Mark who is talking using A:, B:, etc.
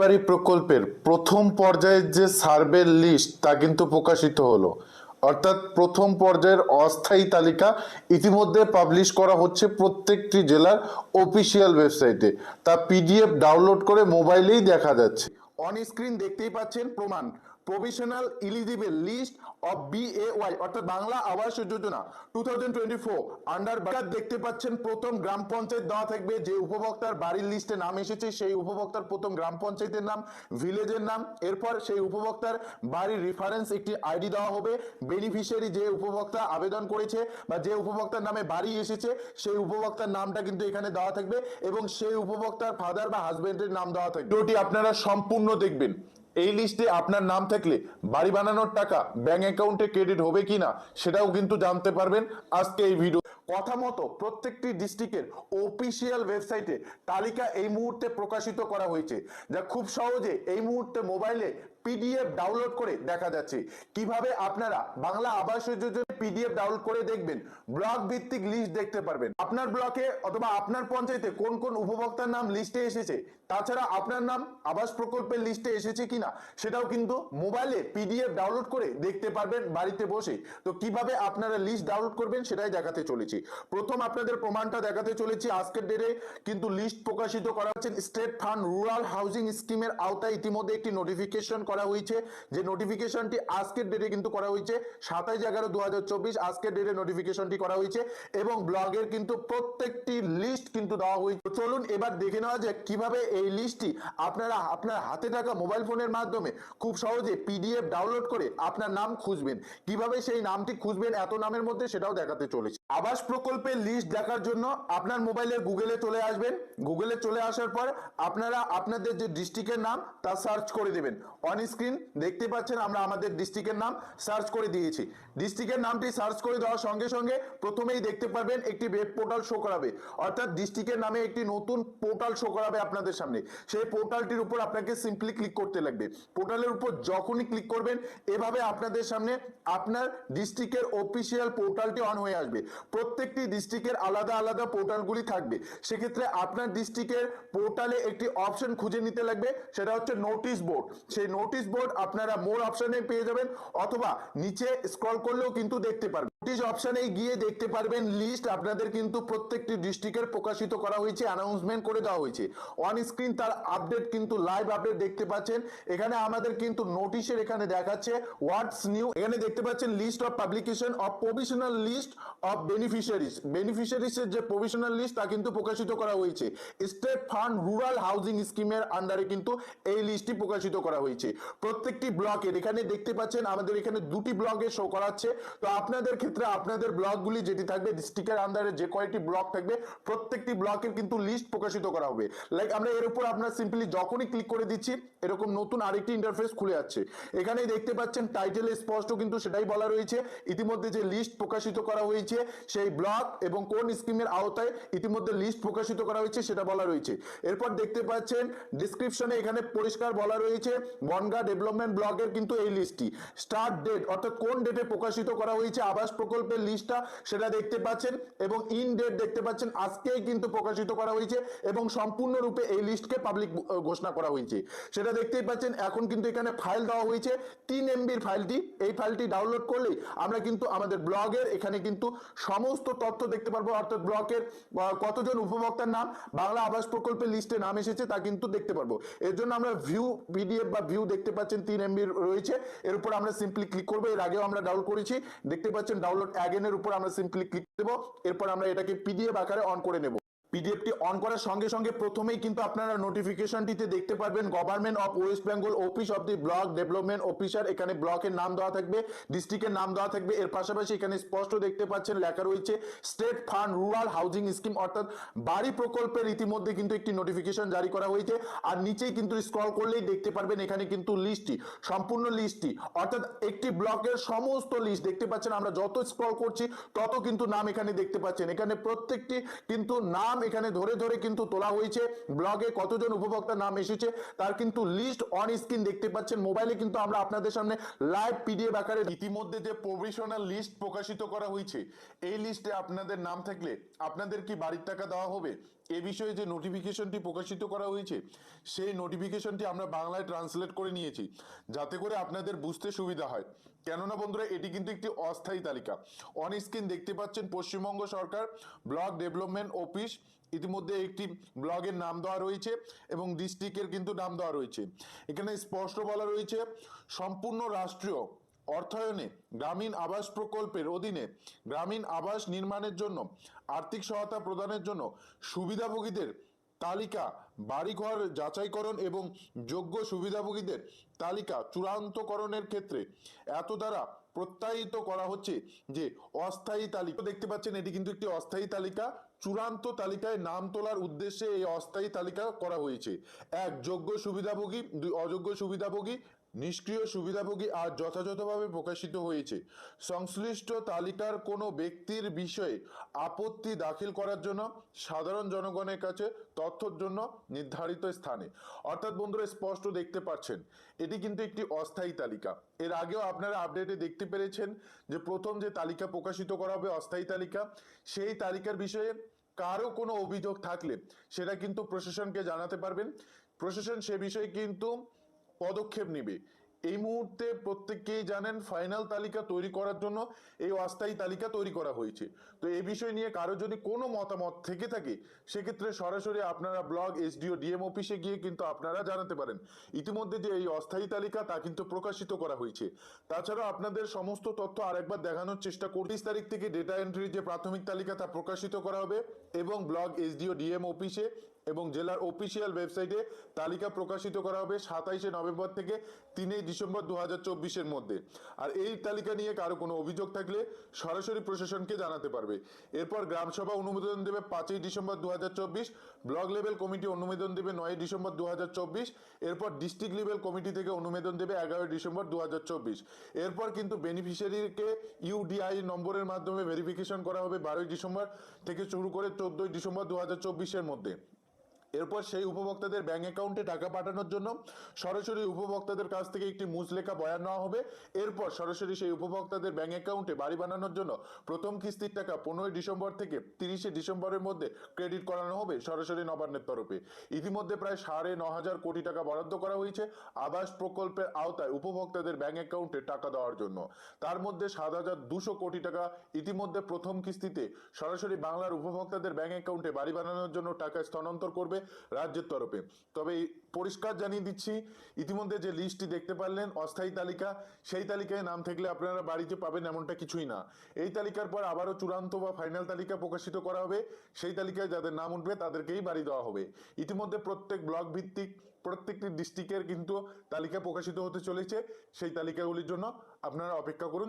A: বাড়ি প্রকল্পের প্রথম পর্যায়ের যে সার্ভের লিস্ট, তা কিন্তু প্রকাশিত হলো। অর্থাৎ প্রথম পর্যায়ের অস্থায়ী তালিকা ইতিমধ্যে পাবলিশ করা হচ্ছে প্রত্যেকটি জেলার অফিসিয়াল ওয়েবসাইটে। তা পিডিএফ ডাউনলোড করে মোবাইলেই দেখা যাচ্ছে। অন স্ক্রিন দেখতেই পাচ্ছেন প্রমাণ। Provisional eligible list of BAY অর্থাৎ Bangla Awas Yojana two thousand twenty four দেখতে পাচ্ছেন, প্রথম গ্রাম পঞ্চায়েত দেওয়া থাকবে, যে উপভোক্তার বাড়ির লিস্টে নাম এসেছে, সেই উপভোক্তার প্রথম গ্রাম পঞ্চায়েতের নাম ভিলেজের নাম, এরপর সেই উপভোক্তার বাড়ির রেফারেন্স একটি আইডি দেওয়া হবে বেনিফিশিয়ারি যে উপভোক্তা আবেদন করেছে বা যে উপভোক্তার নামে বাড়ি এসেছে, সেই উপভোক্তার নামটা কিন্তু এখানে দেওয়া থাকবে এবং সেই উপভোক্তার ফাদার বা হাজবেন্ডের নাম দেওয়া থাকবে। ভিডিওটি আপনারা সম্পূর্ণ দেখবেন। এই লিস্টে আপনার নাম থাকলে বাড়ি বানানোর টাকা ব্যাংক অ্যাকাউন্টে ক্রেডিট হবে কিনা সেটাও কিন্তু জানতে পারবেন আজকে এই ভিডিও। কথা মতো প্রত্যেকটি ডিস্ট্রিক্টের অফিসিয়াল ওয়েবসাইটে তালিকা এই মুহূর্তে প্রকাশিত করা হয়েছে। যা খুব সহজে এই মুহূর্তে মোবাইলে পিডিএফ ডাউনলোড করে দেখা যাচ্ছে। কীভাবে আপনারা বাংলা আবাস যোজনা পিডিএফ ডাউনলোড করে দেখবেন, ব্লক ভিত্তিক লিস্ট দেখতে পারবেন। আপনার ব্লকে অথবা আপনার পঞ্চায়েতে কোন কোন উপভোক্তার নাম লিস্টে এসেছে, তাছাড়া আপনার নাম আবাস প্রকল্পের লিস্টে এসেছে কিনা, সেটাও কিন্তু মোবাইলে পিডিএফ ডাউনলোড করে দেখতে পারবেন বাড়িতে বসে। তো কীভাবে আপনারা লিস্ট ডাউনলোড করবেন সেটাই দেখাতে চলেছি। প্রথম আপনাদের প্রমাণটা দেখাতে চলেছি আজকের ডেটে কিন্তু লিস্ট প্রকাশিত করা হচ্ছে স্টেট ফান্ড রুরাল হাউজিং স্কিমের আওতায়। ইতিমধ্যে একটি নোটিফিকেশন করা হয়েছে, যে নোটিফিকেশনটি আজকের ডেটে কিন্তু করা হয়েছে, সাতাইশ এগারো দু আজকের ডেটে নোটিফিকেশনটি করা হয়েছে এবং ব্লগের কিন্তু প্রত্যেকটি লিস্ট কিন্তু দেওয়া হয়েছে। চলুন এবার দেখে নেওয়া যায় কীভাবে এই লিস্টটি আপনারা, আপনার হাতে থাকা মোবাইল ফোনের মাধ্যমে খুব সহজে পিডিএফ ডাউনলোড করে আপনার নাম খুঁজবেন। কীভাবে সেই নামটি খুঁজবেন, এত নামের মধ্যে সেটাও দেখাতে চলেছে। আবাস প্রকল্পের লিস্ট দেখার জন্য আপনার মোবাইলের গুগলে চলে আসবেন। গুগলে চলে আসার পর আপনারা আপনাদের যে ডিস্ট্রিক্টের নাম তা সার্চ করে দেবেন। অন স্ক্রিন দেখতে পাচ্ছেন আমরা আমাদের ডিস্ট্রিক্টের নাম সার্চ করে দিয়েছি। ডিস্ট্রিক্টের নামটি সার্চ করে দেওয়ার সঙ্গে সঙ্গে প্রথমেই দেখতে পারবেন একটি ওয়েব পোর্টাল শো করাবে। অর্থাৎ ডিস্ট্রিক্টের নামে একটি নতুন পোর্টাল শো করাবে আপনাদের সামনে। সেই পোর্টালটির উপর আপনাকে সিম্পলি ক্লিক করতে লাগবে। পোর্টালের উপর যখনই ক্লিক করবেন, এভাবে আপনাদের সামনে আপনার ডিস্ট্রিক্টের অফিসিয়াল পোর্টালটি অন হয়ে আসবে। প্রত্যেকটি ডিস্ট্রিক্টের আলাদা আলাদা পোর্টালগুলি থাকবে। সেক্ষেত্রে আপনার ডিস্ট্রিক্টের পোর্টালে একটি অপশন খুঁজে নিতে লাগবে, সেটা হচ্ছে নোটিশ বোর্ড সেই নোটিশ বোর্ড আপনারা মোর অপশনে পেয়ে যাবেন অথবা নিচে স্ক্রল করলেও কিন্তু দেখতে পারবেন। নোটিশ অপশনে গিয়ে দেখতে পারবেন লিস্ট আপনাদের কিন্তু প্রত্যেকটি ডিস্ট্রিক্টের প্রকাশিত করা হয়েছে অ্যানাউন্সমেন্ট করে দেওয়া হয়েছে। অন স্ক্রিন তার আপডেট কিন্তু লাইভ আপডেট দেখতে পাচ্ছেন। এখানে আমাদের কিন্তু নোটিশের এখানে দেখাচ্ছে হোয়াটস নিউ এখানে দেখতে পাচ্ছেন list of publication of provisional list of beneficiaries এর যে প্রভিশনাল লিস্ট তা কিন্তু প্রকাশিত করা হয়েছে। স্টেট ফান্ড রুরাল হাউজিং স্কিমের আন্ডারে কিন্তু এই লিস্টটি প্রকাশিত করা হয়েছে। প্রত্যেকটি ব্লকের এখানে দেখতে পাচ্ছেন আমাদের এখানে দুটি ব্লকে শো করাচ্ছে। তো আপনাদের আপনাদের ব্লকগুলি যেটি থাকবে ডিস্ট্রিক্টের আন্ডারে যে কয়টি ব্লক থাকবে, প্রত্যেকটি ব্লকের কিন্তু লিস্ট প্রকাশিত করা হবে। লাইক আমরা এর উপর আপনার সিম্পলি যখনই ক্লিক করে দিচ্ছি, এরকম নতুন আরেকটি ইন্টারফেস খুলে যাচ্ছে। এখানেই দেখতে পাচ্ছেন টাইটেল স্পষ্ট কিন্তু সেটাই বলা রয়েছে। ইতিমধ্যে যে লিস্ট প্রকাশিত করা হয়েছে, সেই ব্লক এবং কোন স্কিমের আওতায় ইতিমধ্যে লিস্ট প্রকাশিত করা হয়েছে, সেটা বলা রয়েছে। এরপর দেখতে পাচ্ছেন ডিসক্রিপশনে এখানে পরিষ্কার বলা রয়েছে বনগা ডেভেলপমেন্ট ব্লকের কিন্তু এই লিস্টটি স্টার্ট ডেট অর্থাৎ কোন ডেটে প্রকাশিত করা হয়েছে, আবাস প্রকল্পের লিস্টটা সেটা দেখতে পাচ্ছেন এবং ইন ডেট দেখতে পাচ্ছেন। আজকেই কিন্তু প্রকাশিত করা হয়েছে এবং সম্পূর্ণরূপে এই লিস্টকে পাবলিক ঘোষণা করা হয়েছে। সেটা দেখতেই পাচ্ছেন, এখন কিন্তু এখানে ফাইল দেওয়া হয়েছে তিন এমবির ফাইলটি এই ফাইলটি ডাউনলোড করলেই আমরা কিন্তু আমাদের ব্লগের এখানে কিন্তু সমস্ত তথ্য দেখতে পারব। অর্থাৎ ব্লকের কতজন উপভোক্তার নাম, বাংলা আবাস প্রকল্পের লিস্টে নাম এসেছে তা কিন্তু দেখতে পারব। এর জন্য আমরা ভিউ পিডিএফ বা ভিউ দেখতে পাচ্ছেন, তিন এমবি রয়েছে। এর উপর আমরা সিম্পলি ক্লিক করব। এর আগেও আমরা ডাউনলোড করেছি। দেখতে পাচ্ছেন ডাউনলোড অ্যাগেনের উপর আমরা সিম্পলি ক্লিক দেবো এরপর আমরা এটাকে পিডিএফ আকারে অন করে নেব। পিডিএফটি অন করার সঙ্গে সঙ্গে প্রথমেই কিন্তু আপনারা নোটিফিকেশনটিতে দেখতে পারবেন government of West Bengal office of the block development officer এখানে ব্লকের নাম দেওয়া থাকবে ডিস্ট্রিক্টের নাম দেওয়া থাকবে। এর পাশাপাশি এখানে স্পষ্ট দেখতে পাচ্ছেন, লেখা রয়েছে state fund rural housing scheme অর্থাৎ বাড়ি প্রকল্পের ইতিমধ্যে কিন্তু একটি নোটিফিকেশন জারি করা হয়েছে। আর নিচেই কিন্তু স্ক্রল করলেই দেখতে পারবেন, এখানে কিন্তু লিস্টটি সম্পূর্ণ লিস্টটি অর্থাৎ একটি ব্লকের সমস্ত লিস্ট দেখতে পাচ্ছেন, আমরা যত স্ক্রল করছি, তত কিন্তু নাম এখানে দেখতে পাচ্ছেন। এখানে প্রত্যেকটি কিন্তু নাম এখানে ধরে ধরে কিন্তু তোলা হয়েছে। ব্লগে কতজন উপভোক্তার নাম এসেছে, তার কিন্তু লিস্ট অন স্ক্রিন দেখতে পাচ্ছেন। মোবাইলে কিন্তু আমরা আপনাদের সামনে লাইভ পিডিএফ আকারে ইতিমধ্যে যে প্রভিশনাল লিস্ট প্রকাশিত করা হয়েছে, এই লিস্টে আপনাদের নাম থাকলে আপনাদের কি বাড়ির টাকা দেওয়া হবে? এ বিষয়ে যে নোটিফিকেশনটি প্রকাশিত করা হয়েছে, সেই নোটিফিকেশনটি আমরা বাংলায় ট্রান্সলেট করে নিয়েছি, যাতে করে আপনাদের বুঝতে সুবিধা হয়। কেননা বন্ধুরা, এটি কিন্তু একটি অস্থায়ী তালিকা। অন স্ক্রিন দেখতে পাচ্ছেন পশ্চিমবঙ্গ সরকার, ব্লক ডেভেলপমেন্ট অফিস, ইতিমধ্যে একটি ব্লগের নাম দেওয়া রয়েছে এবং ডিস্ট্রিক্টের কিন্তু নাম দেওয়া রয়েছে। এখানে স্পষ্ট বলা রয়েছে, সম্পূর্ণ রাষ্ট্রীয় অর্থায়নে গ্রামীণ আবাস প্রকল্পের অধীনে গ্রামীণ আবাস নির্মাণের জন্য, আর্থিক সহায়তা প্রদানের জন্য সুবিধাভোগীদের তালিকা, বাড়িঘর যাচাইকরণ এবং যোগ্য সুবিধাভোগীদের তালিকা চূড়ান্তকরণের ক্ষেত্রে এত দ্বারা প্রত্যায়িত করা হচ্ছে যে অস্থায়ী তালিকা। দেখতে পাচ্ছেন, এটি কিন্তু একটি অস্থায়ী তালিকা। চূড়ান্ত তালিকায় নাম তোলার উদ্দেশ্যে এই অস্থায়ী তালিকা করা হয়েছে। এক, যোগ্য সুবিধাভোগী, দুই, অযোগ্য সুবিধাভোগী নিষ্ক্রিয় সুবিধাভোগী আর যথাযথভাবে প্রকাশিত হয়েছে। সংশ্লিষ্ট তালিকার কোনো ব্যক্তির বিষয়ে আপত্তি দাখিল করার জন্য সাধারণ জনগণের কাছে তথ্যর জন্য নির্ধারিত স্থানে। অর্থাৎ বন্ধুরা, স্পষ্ট দেখতে পাচ্ছেন, এটি কিন্তু একটি অস্থায়ী তালিকা। এর আগেও আপনারা আপডেটে দেখতে পেরেছেন যে প্রথম যে তালিকা প্রকাশিত করা হবে, অস্থায়ী তালিকা, সেই তালিকার বিষয়ে কারও কোনো অভিযোগ থাকলে সেটা কিন্তু প্রশাসনকে জানাতে পারবেন। প্রশাসন সে বিষয়ে কিন্তু পদক্ষেপ নেবে। এই মুহূর্তে প্রত্যেককেই জানেন ফাইনাল তালিকা তৈরি করার জন্য এই অস্থায়ী তালিকা তৈরি করা হয়েছে। তো এই বিষয় নিয়ে কারও যদি কোনো মতামত থেকে থাকে, সেক্ষেত্রে সরাসরি আপনারা ব্লগ এসডিও ডিএম অফিসে গিয়ে কিন্তু আপনারা জানাতে পারেন। ইতিমধ্যে যে এই অস্থায়ী তালিকা, তা কিন্তু প্রকাশিত করা হয়েছে। তাছাড়া আপনাদের সমস্ত তথ্য আরেকবার দেখানোর চেষ্টা করতিস তারিখ থেকে ডেটা এন্ট্রির যে প্রাথমিক তালিকা, তা প্রকাশিত করা হবে এবং ব্লগ এসডিও ডিএম অফিসে এবং জেলার অফিসিয়াল ওয়েবসাইটে তালিকা প্রকাশিত করা হবে সাতাইশে নভেম্বর থেকে তিনই ডিসেম্বর দু হাজার মধ্যে। আর এই তালিকা নিয়ে কারও কোনো অভিযোগ থাকলে সরাসরি প্রশাসনকে জানাতে পারবে। এরপর গ্রামসভা অনুমোদন দেবে পাঁচই ডিসেম্বর দু ব্লক লেভেল কমিটি অনুমোদন দেবে নয় ডিসেম্বর দু এরপর ডিস্ট্রিক্ট লেভেল কমিটি থেকে অনুমোদন দেবে এগারোই ডিসেম্বর দু হাজার চব্বিশ। এরপর কিন্তু বেনিফিশিয়ারিকে ইউডিআই নম্বরের মাধ্যমে ভেরিফিকেশন করা হবে বারোই ডিসেম্বর থেকে শুরু করে চোদ্দই ডিসেম্বর দু হাজার মধ্যে। এরপর সেই উপভোক্তাদের ব্যাংক অ্যাকাউন্টে টাকা পাঠানোর জন্য সরাসরি উপভোক্তাদের কাছ থেকে একটি মুচলেখা বয়ান নেওয়া হবে। এরপর সরাসরি সেই উপভোক্তাদের ব্যাংক অ্যাকাউন্টে বাড়ি বানানোর জন্য প্রথম কিস্তির টাকা পনেরোই ডিসেম্বর থেকে তিরিশে ডিসেম্বরের মধ্যে ক্রেডিট করানো হবে সরাসরি নবান্নের তরফে। ইতিমধ্যে প্রায় সাড়ে ন হাজার কোটি টাকা বরাদ্দ করা হয়েছে আবাস প্রকল্পের আওতায় উপভোক্তাদের ব্যাংক অ্যাকাউন্টে টাকা দেওয়ার জন্য। তার মধ্যে সাত হাজার দুশো কোটি টাকা ইতিমধ্যে প্রথম কিস্তিতে সরাসরি বাংলার উপভোক্তাদের ব্যাংক অ্যাকাউন্টে বাড়ি বানানোর জন্য টাকা স্থানান্তর করবে। রাজ্যের তরফে। তবে পরিষ্কার জানিয়ে দিচ্ছি, ইতিমধ্যে যে লিস্টটি দেখতে পারলেন, অস্থায়ী তালিকা, সেই তালিকায় নাম থাকলে আপনারা বাড়িতে পাবেন এমনটা কিছুই না। এই তালিকার পর আবারও চূড়ান্ত বা ফাইনাল তালিকা প্রকাশিত করা হবে। সেই তালিকায় যাদের নাম উঠবে, তাদেরকেই বাড়ি দেওয়া হবে। ইতিমধ্যে প্রত্যেক ব্লক ভিত্তিক, প্রত্যেকটি ডিস্ট্রিক্টের কিন্তু তালিকা প্রকাশিত হতে চলেছে। সেই তালিকাগুলির জন্য আপনারা অপেক্ষা করুন